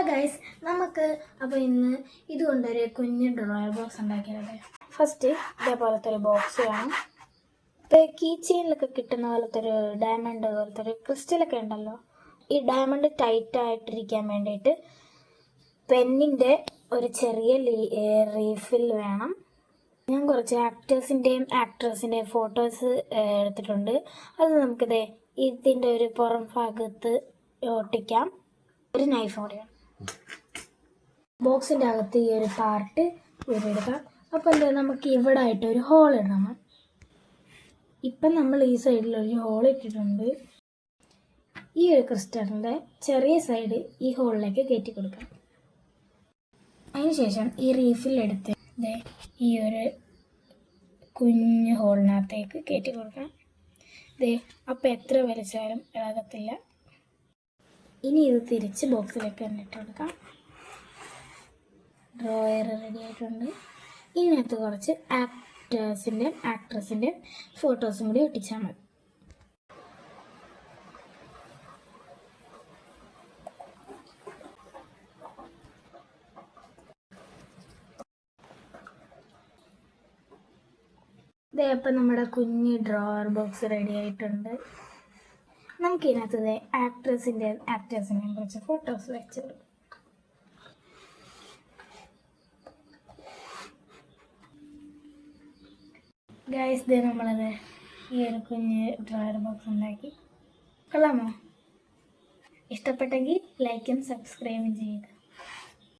Hello guys നമുക്ക് അപ്പോൾ ഇന്ന് ഇതുകൊണ്ടൊരു കുഞ്ഞു ഡ്രോയർ ബോക്സ് ഉണ്ടാക്കിയത് ഫസ്റ്റ് ഇതേപോലത്തെ ഒരു ബോക്സ് വേണം ഇപ്പോൾ കീ ചെയിനിലൊക്കെ കിട്ടുന്ന പോലത്തെ ഒരു ഡയമണ്ട് പോലത്തെ ഒരു ക്രിസ്റ്റലൊക്കെ ഉണ്ടല്ലോ. ഈ ഡയമണ്ട് ടൈറ്റ് ആയിട്ടിരിക്കാൻ വേണ്ടിയിട്ട് പെന്നിന്റെ ഒരു ചെറിയ റീഫിൽ വേണം. ഞാൻ കുറച്ച് ആക്ടേഴ്സിന്റെയും ആക്ട്രസിന്റെയും ഫോട്ടോസ് എടുത്തിട്ടുണ്ട്. അത് നമുക്കിത് ഇതിന്റെ ഒരു പുറം ഭാഗത്ത് ഒട്ടിക്കാം. ഒരു നൈഫ് കൂടിയാണ് ബോക്സിന്റെ അകത്ത് ഈ ഒരു പാർട്ട് ഊരെടുക്കാം അപ്പോൾ എന്താ നമുക്ക് ഇവിടെ ആയിട്ട് ഒരു ഹോൾ ഇടണം. ഇപ്പം നമ്മൾ ഈ സൈഡിൽ ഒരു ഹോൾ ഇട്ടിട്ടുണ്ട്. ഈ ഒരു ക്രിസ്റ്റലിന്റെ ചെറിയ സൈഡ് ഈ ഹോളിലേക്ക് കയറ്റി കൊടുക്കാം. അതിനുശേഷം ഈ റീഫിൽ എടുത്ത് ഈ ഒരു കുഞ്ഞു ഹോളിനകത്തേക്ക് കയറ്റി കൊടുക്കണം ദേ അപ്പോൾ എത്ര വലിച്ചാലും ഇളകത്തില്ല. ഇനി ഇത് തിരിച്ച് ബോക്സിലേക്ക് ഇട്ട് കൊടുക്കാം. ഡ്രോയർ റെഡി ആയിട്ടുണ്ട്. ഇതിനകത്ത് കുറച്ച് ആക്ടേഴ്സിന്റെയും ആക്ട്രസിന്റെയും ഫോട്ടോസും കൂടി ഒട്ടിച്ചാൽ മതി. ഇതേപ്പം നമ്മുടെ കുഞ്ഞ് ഡ്രോവർ ബോക്സ് റെഡി ആയിട്ടുണ്ട്. നമുക്കിതിനകത്ത് ആക്ട്രസിന്റെ ആക്ടേഴ്സിന്റെയും കുറച്ച് ഫോട്ടോസ് വെച്ചു ഗൈസ് ദേ നമ്മളത് ഈ ഒരു കുഞ്ഞ് ഡ്രോയർ ബോക്സ് ഉണ്ടാക്കി. കൊള്ളാമോ? ഇഷ്ടപ്പെട്ടെങ്കിൽ ലൈക്കും സബ്സ്ക്രൈബും ചെയ്യുക.